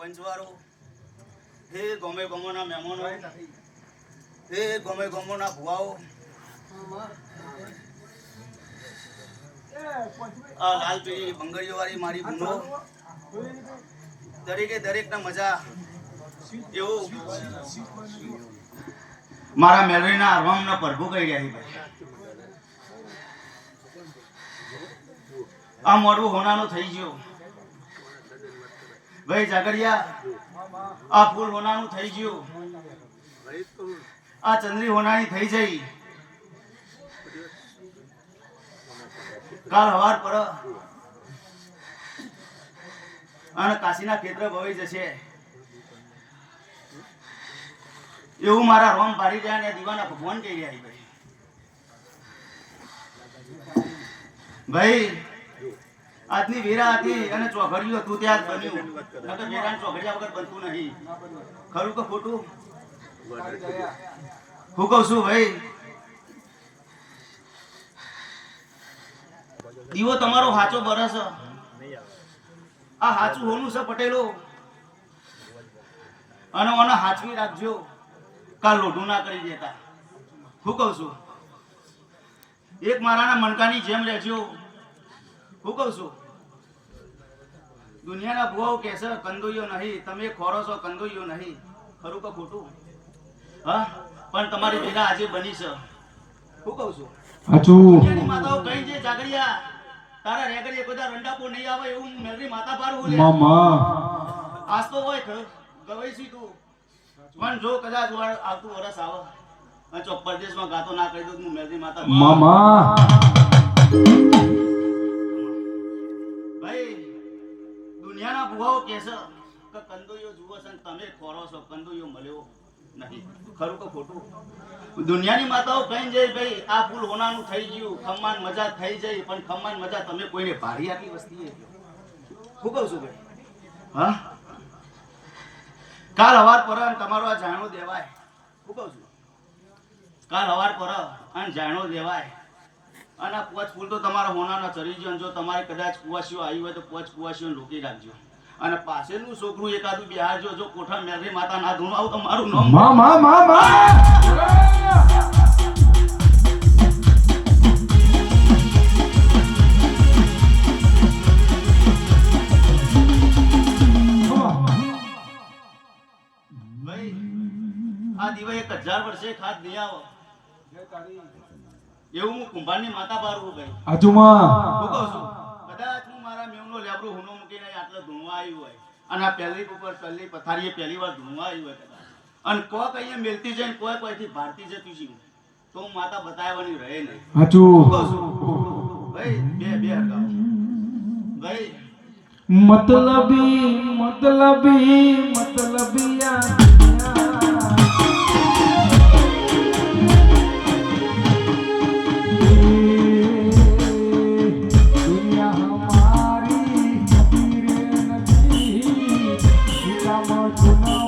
માતારો હે ગમે ગમોના મહેમાનો. હે ગમે ગમોના ભુવાઓ. આ લાલ પીળી બંગડીઓ વાળી મારી બુનો. દરેકે દરેકને મજા એવું મારા મેલરીના આરવામનો પ્રભુ કહી રહ્યા છે આ મોડું હોનાનું થઈ ગયું. ભાઈ જાગરિયા આ ફૂલ હોનાનું થઈ ગયું. આ ચંદ્રી હોનાની થઈ જઈ. કાલ હવાર પર અને કાશીના ખેતર ભવાઈ જશે. એવું મારા રોમ ભારી ગયા ને દીવાના ભગવાન કહી રહ્યા ભાઈ. ભાઈ આજની વેરા હતી અને ચોઘડિયું હતું ત્યાં જ બન્યું. નકર વેરા ચોઘડિયા વગર બનતું નહીં. ખરું કે ખોટું? હું કહું છું ભાઈ દીવો તમારો હાચો બરસ આ હાચું હોનું છે પટેલો. અને ઓને હાચવી રાખજો. કાલ લોઢું ના કરી દેતા. હું કહું છું એક મારાના મણકાની જેમ રહેજો. હું કહું છું દુનિયાના ભુવાઓ કહેશે કંદોઈઓ નહીં તમે ખોરો છો કંદોઈઓ નહીં. ખરું કે ખોટું? હા પણ તમારી ભેગા આજે બની છે. હું કહું છું? દુનિયાની માતાઓ કઈ છે જાગરિયા તારા રેગડીએ કોઈ બધા રંડાપો નહીં આવે એવું મેલરી માતા પાર બોલે. મામા. આજ તો હોય ગવાઈ છી તું. પણ જો કદાચ આવતું વરસ આવે અને ચોક પરદેશમાં ગાતો ના કરી દઉં હું મેલડી માતા મામા. ભુવાઓ કહેશે કે કંદોઈઓ જુઓ છે તમે ખોરો છો, કંદોયો મળ્યો નહીં. ખરું કે ખોટું? દુનિયાની માતાઓ કઈ જાય, ભાઈ, આ ફૂલ હોનાનું થઈ ગયું, ખમ્માન મજા થઈ જાય, પણ ખમ્માન મજા તમે કોઈને ભારી આટલી વસ્તી. શું કહું છું ભાઈ? હા? કાલ હવાર પર તમારો આ જાણો દેવાય. શું કહું છું? કાલ હવાર પર અને જાણો દેવાય. અને આ પોચ ફૂલ તો તમારા હોનાના ચરી ગયો જો તમારે કદાચ કુવાસીઓ આવી હોય તો પોચ કુવાસીઓને રોકી રાખજો. અને પાછળનું છોકરું એકાદું બિહાર જો કોઠા મેરી માતા ના ધૂણ આવું તો મારું નામ આ દીવા એક હજાર વર્ષે ખાદ નહીં આવો. એવું હું કુંભારની માતા બારું હું કહું છું કદાચ હું લેબડું હુનો મૂકીને આટલે ધૂણવા આવ્યું હોય. અને આ પહેલી ઉપર પહેલી પથારીએ પહેલી વાર ધૂણવા આવ્યું હોય અને કોક અહીંયા મેલતી જાય કોઈ કોઈથી ભારતી જતી છે તો હું માતા બતાવવાની રહે નહીં. હાચું. ભાઈ બે બે હરગાવ ભાઈ. મતલબી મતલબી મતલબિયા Thank you.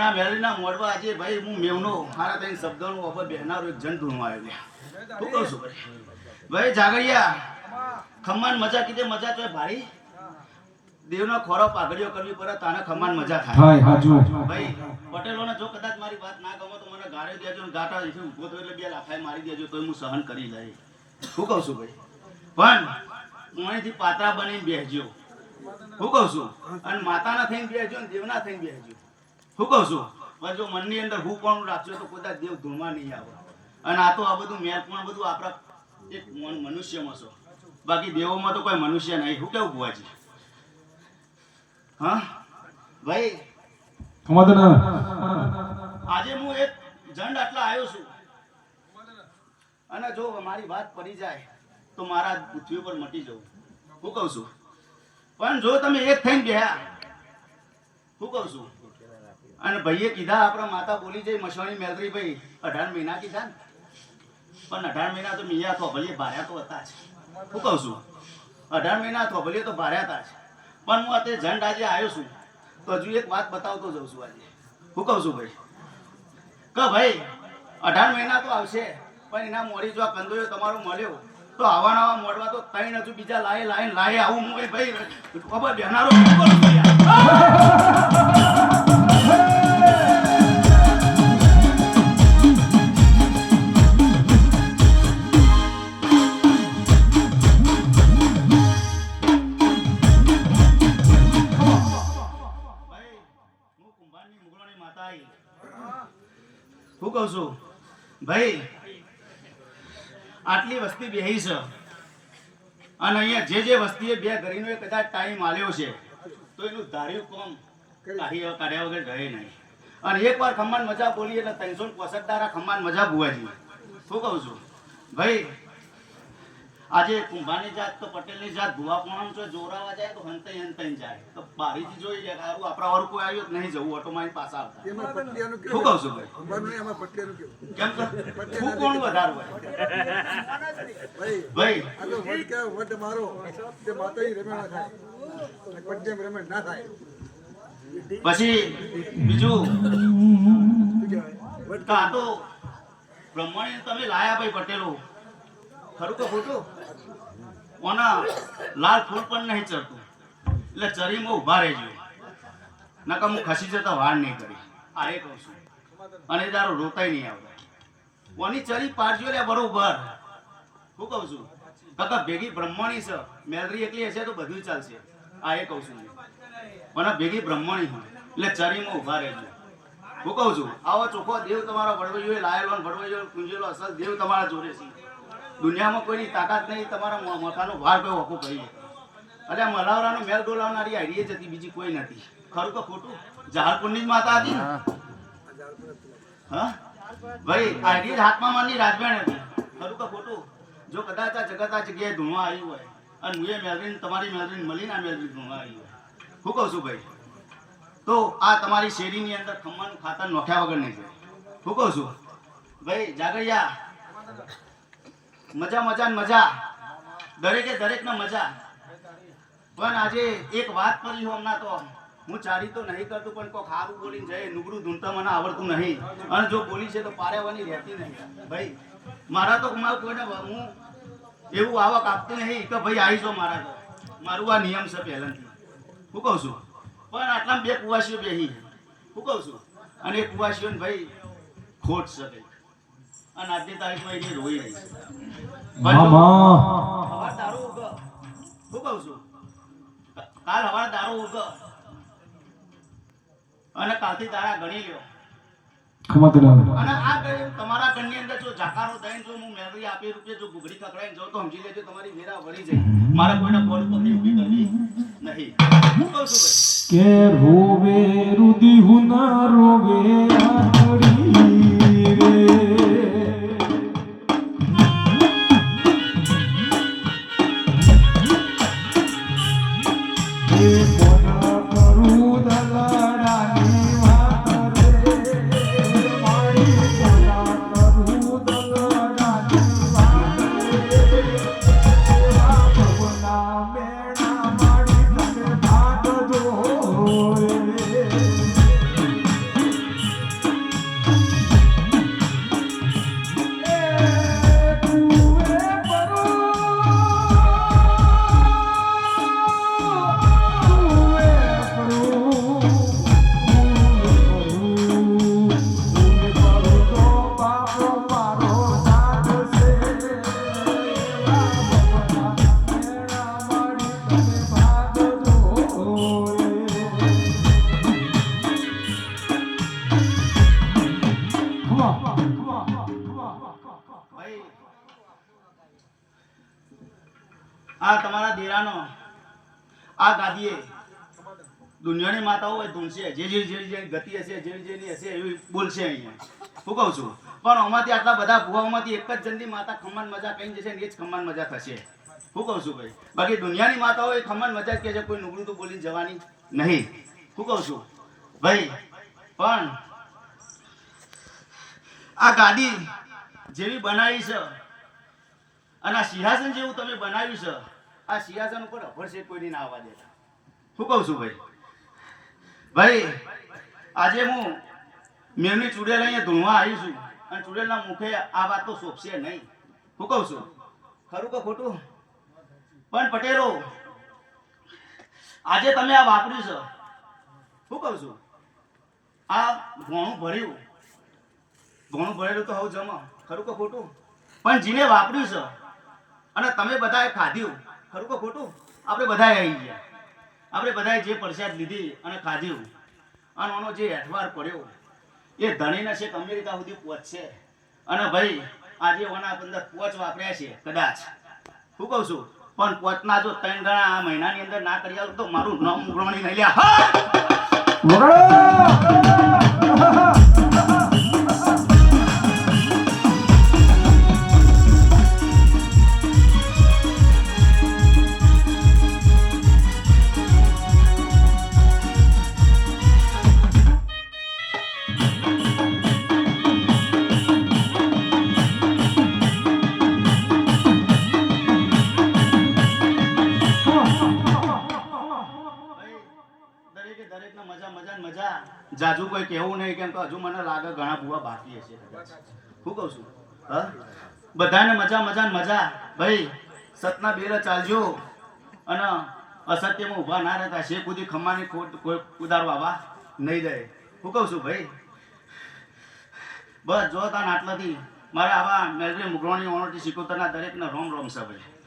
આ મેલરીના મોડવા આજે ભાઈ હું મેવનો મારા ત્રણ શબ્દોનો ઓફર બેહનારો એક જણ ઢૂંઢવા આવ્યો શું કહું છું ભાઈ? ભાઈ જાગરિયા ખમ્માન મજા કીધે મજા તો ભારી. દેવનો ખોરો પાઘડીઓ કરવી પડે તાને ખમ્માન મજા થાય. ભાઈ પટેલોને જો કદાચ મારી વાત ના ગમો તો મને ગાળે દેજો ને ગાટા અહીંથી ઊભો થયો એટલે બે લાફાઈ મારી દેજો તો હું સહન કરી લઈ શું કહું છું ભાઈ? પણ અહીંથી પાતરા બનીને બેસજો. શું કહું છું? અને માતાના થઈને બેસજો ને દેવના થઈને બેસજો. શું કહું છું? પણ જો મનની અંદર હું પણ રાખજો તો કદાચ દેવ ધૂળમાં નહીં આવે. અને આ તો આ બધું મેં પણ બધું આપણા એક મન- મનુષ્યમાં છો. બાકી દેવોમાં તો કોઈ મનુષ્ય નહીં. શું કેવું બુવાજી હા? ભાઈ આજે હું એક જંડ આટલા આવ્યો છું. અને જો મારી વાત પડી જાય તો મારા પૃથ્વી ઉપર મટી જવું. હું કહું છું? પણ જો તમે એક થઈને ગયા હું કહું છું? અને ભાઈએ કીધા, આપણા માતા બોલી જઈ મસવાણી મેલરી ભાઈ, અઢાર મહિના કીધા ને. પણ અઢાર મહિના તો મિયા તો ભલે ભાર્યા તો હતા જ. હું કહું છું, અઢાર મહિના તો ભલે તો ભાર્યા હતા જ. પણ હું અત્યારે જંડ આજે આવ્યો છું, તો હજુ એક વાત બતાવતો જઉં છું આજે. હું કહું છું ભાઈ, કે ભાઈ, અઢાર મહિના તો આવશે, પણ એના મોડી જો આ કંદોયો તમારો મળ્યો, તો આવા નવા મોડવા તો ત્રણ હજુ બીજા લાય લાય લાય આવું હું ભાઈ, ખબર બેનારો ભાઈ, આટલી વસ્તી બેહી છે. અને અહીંયા જે જે વસ્તીએ બે ઘરીનો એ કદાચ ટાઈમ આલ્યો છે, તો એનું ધાર્યું કોમ કાઢી કાઢ્યા વગર રહે નહીં. અને એકવાર ખમ્માન મજા બોલી એટલે ત્રણસો પોસઠ દારા ખમ્માન મજા બુવાજી શું કહું છું? ભાઈ આજે કુંભાની જાત તો પટેલની જાત ભુવા પૂનમ જો જોરાવા જાય તો હંતાઈ હંતાઈ જાય. તો બારીથી જોઈ લે કે આપણા વાળું કોઈ આવ્યો નહીં જવું ઓટો મારી પાસે આવતા શું કહું છું ભાઈ? એમાં પટિયાનું કેવું? કેમ હું કોણ વધારે હોય? ભાઈ ભાઈ. વટ કે વટ મારો તે માતાજી રમેણા થાય. અને પટિયામ ના થાય. પછી બીજું? આ તો બ્રહ્મણી તમે લાયા ભાઈ પટેલો. ખરું કે ખોટું? ઓના લાલ ફૂલ પણ નહીં ચડતું. એટલે ચરીમાં ઊભા રહેજો. નકર હું ખસી જતા વાર નહીં કરી. આ એ કહું છું. અને તારો રોતાય નહીં આવતા. કોની ચરી પાડજો લે બરોબર. હું કહું છું. કાકા ભેગી બ્રહ્મણી છે. મેલરી એકલી હશે તો બધું ચાલશે. આ એ કહું છું મને ભેગી બ્રહ્મણી એટલે ચરીમાં ઊભા રહેજો. હું કહું છું, આવો ચોખ્ખો દેવ તમારો વડવૈયો લાયેલો વડવૈયો કુંજેલો અસલ દેવ તમારા જોડે છે. દુનિયામાં કોઈની તાકાત નહીં, તમારા મથાનો ભાર કોઈ વખો કરી અરે મલાવરાનો મેલ ડોલાવનારી આઈડિયા જ હતી, બીજી કોઈ નથી. ખરું કે ખોટું. જહાલપુરની જ માતા હતી હા? ભાઈ આઈડિયા હાથમાં માની રાજબેન હતી. ખરું કે ખોટું. જો કદાચ આ જગત આ જગ્યાએ ધૂણવા આવ્યું હોય અને હું એ મેલરીન, તમારી મેલરીન મળીને આ મેલરીન ધૂણવા આવી હોય. હું કહું છું ભાઈ, તો આ તમારી શેરીની અંદર ખમવાનું ખાતર નોખ્યા વગર નહીં જાય હું કહું છું, ભાઈ જાગરિયા મજા મજા મજા. દરેકે દરેકને મજા. પણ આજે એક વાત કરી હું હમણાં તો. હું ચારી તો નહીં કરતું, પણ કોઈ ખારું બોલીને જાય નુગરું ધૂંઢતા મને આવડતું નહીં. અને જો બોલી છે તો પારેવાની રહેતી નહીં. ભાઈ, મારા તો મારું કોઈને હું એવું આવક આપતું નહીં કે ભાઈ આવી જો મારા તો મારું આ નિયમ છે પહેલાંથી. હું કહું છું. પણ આટલા બે કુવાસીઓ બેહી હું કહું છું. અને એ કુવાસીઓને ભાઈ ખોટ ભાઈ. અને આજની તારીખમાં એની રોઈ રહી છે. મામા. દારૂ ઉગ. હું કહું છું? કાલ હવાર દારૂ ઉગ. અને કાલથી તારા ગણી લ્યો. અને આ તમારા ઘરની અંદર જો જાકારો દઈને જો હું મેળવી આપી રૂપિયા જો ગુગડી કકડાઈને જો તો સમજી લેજો તમારી વેરા વળી જાય મારે કોઈને બોલ પકડી ઊભી કરવી. નહીં. હું કહું છું કે રોવે રુધિ હુના રોવે દુનિયાની માતાઓ હોય ધૂનશે જે જે જેની જેની ગતિ હશે જેની જેની હશે એવી બોલશે અહીંયા. શું કહું છું? પણ આમાંથી આટલા બધા ભુવાઓમાંથી એક જ જણની માતા ખમણ મજા કહીને જશે ને એ જ ખમણ મજા થશે. શું કહું છું ભાઈ? બાકી દુનિયાની માતાઓ એ ખમણ મજા જ કહે છે, કોઈ નુગડું તો બોલીને જવાની નહીં. શું કહું છું? ભાઈ, પણ આ ગાડી જેવી બનાવી છે અને આ સિંહાસન જેવું તમે બનાવ્યું છે, આ સિંહાસન ઉપર અભરશે કોઈની ના આવવા દેતા. શું કહું છું ભાઈ? ભાઈ આજે હું મેમની ચૂડેલ અહીંયા ધૂણવા આવી છું અને ચૂડેલના મુખે આ વાત તો શોભશે નહીં. શું કહું છું? ખરું કે ખોટું? પણ પટેલો આજે તમે આ વાપર્યું છે. શું કહું છું? આ ઘોણું ભર્યું. ઘોણું ભરેલું તો હવે જમા. ખરું કે ખોટું? પણ જીને વાપર્યું છે. અને તમે બધાએ ખાધ્યું. ખરું કે ખોટું? આપણે બધાએ આવી ગયા. આપણે બધાએ જે પ્રસાદ લીધી અને ખાધ્યું અને આનો જે એઠવાર પડ્યો, એ ધણીને છેક અમેરિકા સુધી પહોંચશે. અને ભાઈ, આજે ઓના અંદર પોચ વાપર્યા છે, કદાચ. શું કહું છું, પણ પોચના જો ત્રણ ગણા આ મહિનાની અંદર ના કરી આવું તો મારું નામ ઉગરણી નહીં લ્યા. દરેકને મજા મજા ને મજા. જાજુ કોઈ કહેવું નહીં કેમ કે હજુ મને લાગે ઘણા ભૂવા બાકી હશે. શું કહું છું? હા? બધાને મજા મજા ને મજા. ભાઈ, સતના બેરે ચાલજો. અને અસત્યમાં ઊભા ના રહેતા છે કુદી ખમ્માની ખોટ કોઈ ઉદારવા નહીં દે. શું કહું છું ભાઈ? બસ જો તાન આટલાથી મારે આવા મેલરી મુગરોણી ઓણોટી સિકોતરના દરેકને રોમ રોમ છે ભાઈ